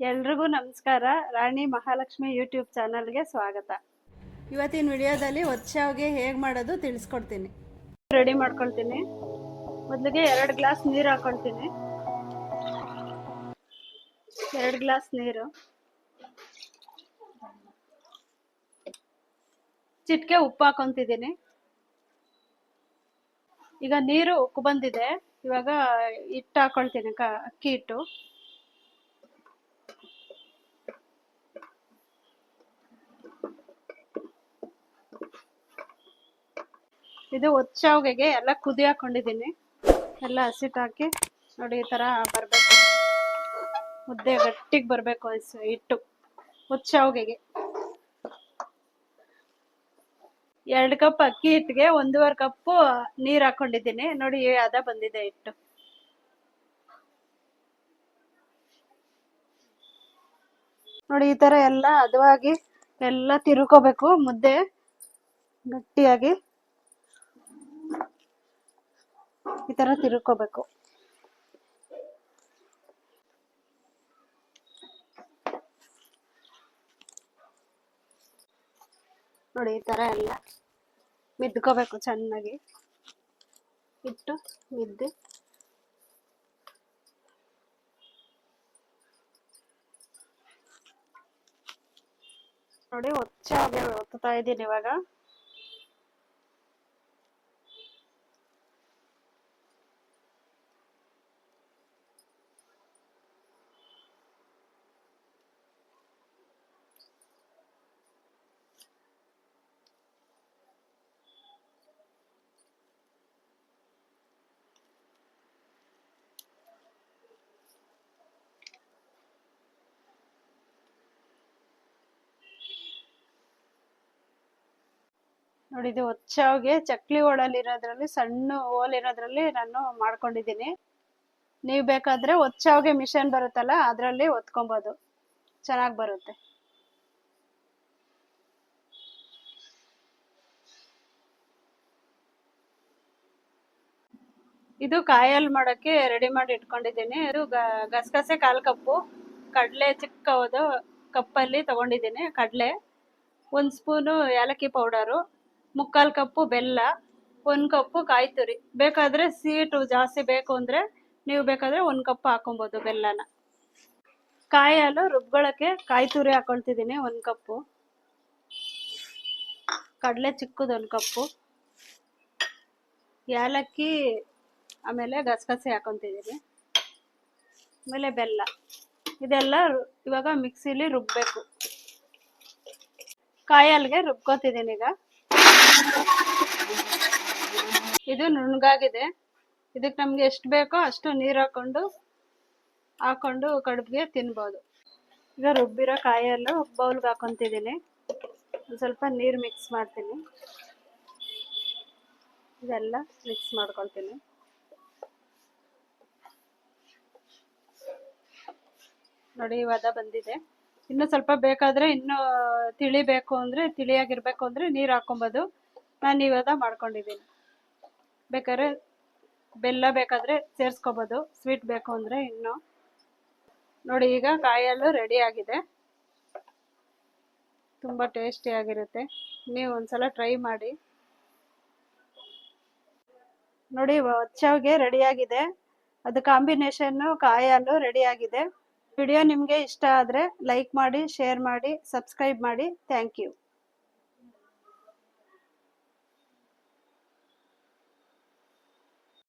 ಎಲ್ರಿಗೂ ನಮಸ್ಕಾರ. ರಾಣಿ ಮಹಾಲಕ್ಷ್ಮಿ ಯೂಟ್ಯೂಬ್ ಚಾನಲ್ಗೆ ಸ್ವಾಗತ. ಇವತ್ತಿನ ವಿಡಿಯೋದಲ್ಲಿ ಒಚ್ಚಾವ್ಗೆ ಹೇಗೆ ಮಾಡೋದು ತಿಳಿಸ್ಕೊಡ್ತೀನಿ. ರೆಡಿ ಮಾಡ್ಕೊಳ್ತೀನಿ. ಮೊದಲಿಗೆ ಎರಡು ಗ್ಲಾಸ್ ನೀರು ಹಾಕೊಳ್ತೀನಿ. ಎರಡು ಗ್ಲಾಸ್ ನೀರು. ಚಿಟ್ಕೆ ಉಪ್ಪು ಹಾಕೊತಿದ್ದೀನಿ. ಈಗ ನೀರು ಉಕ್ಕು ಬಂದಿದೆ. ಇವಾಗ ಹಿಟ್ಟು ಹಾಕೊಳ್ತೀನಿ ಕ ಅಕ್ಕಿ ಹಿಟ್ಟು. ಇದು ಒಚ್ಚಾವ್ಗೆಗೆ ಎಲ್ಲ ಕುದಿ ಹಾಕೊಂಡಿದ್ದೀನಿ. ಎಲ್ಲ ಹಸಿಟ್ಟು ಹಾಕಿ ನೋಡಿ ಈ ಥರ ಬರಬೇಕು. ಮುದ್ದೆ ಗಟ್ಟಿಗೆ ಬರಬೇಕು ಹಿಟ್ಟು. ಶಾವಿಗೆಗೆ ಎರಡು ಕಪ್ ಅಕ್ಕಿ ಹಿಟ್ಟಿಗೆ ಒಂದೂವರೆ ಕಪ್ಪು ನೀರು ಹಾಕೊಂಡಿದ್ದೀನಿ. ನೋಡಿ ಅದ ಬಂದಿದೆ ಹಿಟ್ಟು. ನೋಡಿ ಈ ತರ ಎಲ್ಲ ಹದವಾಗಿ ಎಲ್ಲ ತಿರ್ಕೋಬೇಕು ಮುದ್ದೆ ಗಟ್ಟಿಯಾಗಿ. ಈ ತರ ತಿರ್ಕೋಬೇಕು. ನೋಡಿ, ಈ ತರ ಎಲ್ಲ ಮಿದ್ಕೋಬೇಕು ಚೆನ್ನಾಗಿ. ಇಟ್ಟು ಮಿದ್ದು. ನೋಡಿ ಒಚ್ಚ ಒತ್ತುತ್ತಾ ಇದ್ದೀನಿ ಇವಾಗ. ನೋಡಿ ಇದು ಒಚ್ಚಾವ್ಗೆ ಚಕ್ಲಿ ಓಡಲಿರೋದ್ರಲ್ಲಿ ಸಣ್ಣ ಓಲ್ ಇರೋದ್ರಲ್ಲಿ ನಾನು ಮಾಡ್ಕೊಂಡಿದ್ದೀನಿ. ನೀವು ಬೇಕಾದ್ರೆ ಹೊಚ್ಚಾವ್ಗೆ ಮಿಷನ್ ಬರುತ್ತಲ್ಲ ಅದರಲ್ಲಿ ಹೊತ್ಕೊಬೋದು. ಚೆನ್ನಾಗಿ ಬರುತ್ತೆ. ಇದು ಕಾಯಲ್ಲಿ ಮಾಡೋಕ್ಕೆ ರೆಡಿ ಮಾಡಿ ಇಟ್ಕೊಂಡಿದ್ದೀನಿ. ಇದು ಗಸಗಸೆ ಕಾಲು ಕಪ್ಪು, ಕಡಲೆ ಚಿಕ್ಕದು ಕಪ್ಪಲ್ಲಿ ತಗೊಂಡಿದ್ದೀನಿ, ಕಡಲೆ. ಒಂದು ಸ್ಪೂನು ಏಲಕ್ಕಿ ಪೌಡರು ಮುಕ್ಕಾಲು ಕಪ್ಪು, ಬೆಲ್ಲ, ಒಂದು ಕಪ್ಪು ಕಾಯಿ ತುರಿ. ಬೇಕಾದರೆ ಸ್ವೀಟು ಜಾಸ್ತಿ ಬೇಕು ಅಂದರೆ ನೀವು ಬೇಕಾದರೆ ಒಂದು ಕಪ್ ಹಾಕೊಬೋದು ಬೆಲ್ಲನ. ಕಾಯಿ ಹಾಲು ರುಬ್ಕೊಳ್ಳೋಕ್ಕೆ ಕಾಯಿ ತುರಿ ಹಾಕೊಳ್ತಿದ್ದೀನಿ ಒಂದು ಕಪ್ಪು. ಕಡಲೆ ಚಿಕ್ಕದು ಒಂದು ಕಪ್ಪು. ಏಲಕ್ಕಿ ಆಮೇಲೆ ಗಸಗಸೆ ಹಾಕೊತಿದ್ದೀನಿ ಆಮೇಲೆ ಬೆಲ್ಲ. ಇದೆಲ್ಲ ಇವಾಗ ಮಿಕ್ಸಿಲಿ ರುಬ್ಬಬೇಕು ಕಾಯಿ ಹಾಲಿಗೆ ರುಬ್ಕೋತಿದ್ದೀನಿ ಈಗ. ಇದು ನುಣ್ಣಗಾಗಿದೆ. ಇದಕ್ಕೆ ನಮ್ಗೆ ಎಷ್ಟು ಬೇಕೋ ಅಷ್ಟು ನೀರು ಹಾಕೊಂಡು ಹಾಕೊಂಡು ಕಡುಬಿಗೆ ತಿನ್ಬೋದು. ಈಗ ರುಬ್ಬಿರೋ ಕಾಯೆಲ್ಲ ಬೌಲ್ಗೆ ಹಾಕೊತಿದ್ದೀನಿ. ಒಂದು ಸ್ವಲ್ಪ ನೀರು ಮಿಕ್ಸ್ ಮಾಡ್ತೀನಿ. ಇದೆಲ್ಲ ಮಿಕ್ಸ್ ಮಾಡ್ಕೊಳ್ತೀನಿ. ನೋಡಿ ಇವಾಗ ಬಂದಿದೆ. ಇನ್ನು ಸ್ವಲ್ಪ ಬೇಕಾದ್ರೆ ಇನ್ನು ತಿಳಿಬೇಕು ಅಂದ್ರೆ, ತಿಳಿಯಾಗಿರ್ಬೇಕು ಅಂದ್ರೆ ನೀರು ಹಾಕೊಬೋದು. ನಾನು ಇವಾಗ ಮಾಡ್ಕೊಂಡಿದ್ದೀನಿ. ಬೇಕಾದ್ರೆ ಬೆಲ್ಲ ಬೇಕಾದರೆ ಸೇರಿಸ್ಕೋಬೋದು ಸ್ವೀಟ್ ಬೇಕು ಅಂದರೆ ಇನ್ನು. ನೋಡಿ, ಈಗ ಕಾಯಲ್ಲೂ ರೆಡಿ ಆಗಿದೆ. ತುಂಬ ಟೇಸ್ಟಿಯಾಗಿರುತ್ತೆ ನೀವು ಒಂದ್ಸಲ ಟ್ರೈ ಮಾಡಿ. ನೋಡಿ, ಒಚ್ಚಾವ್ಗೆ ರೆಡಿಯಾಗಿದೆ ಅದು ಕಾಂಬಿನೇಷನ್ನು ಕಾಯಾಲು ಹಾಲು ರೆಡಿಯಾಗಿದೆ ವಿಡಿಯೋ ನಿಮಗೆ ಇಷ್ಟ ಆದರೆ ಲೈಕ್ ಮಾಡಿ ಶೇರ್ ಮಾಡಿ ಸಬ್ಸ್ಕ್ರೈಬ್ ಮಾಡಿ. Thank you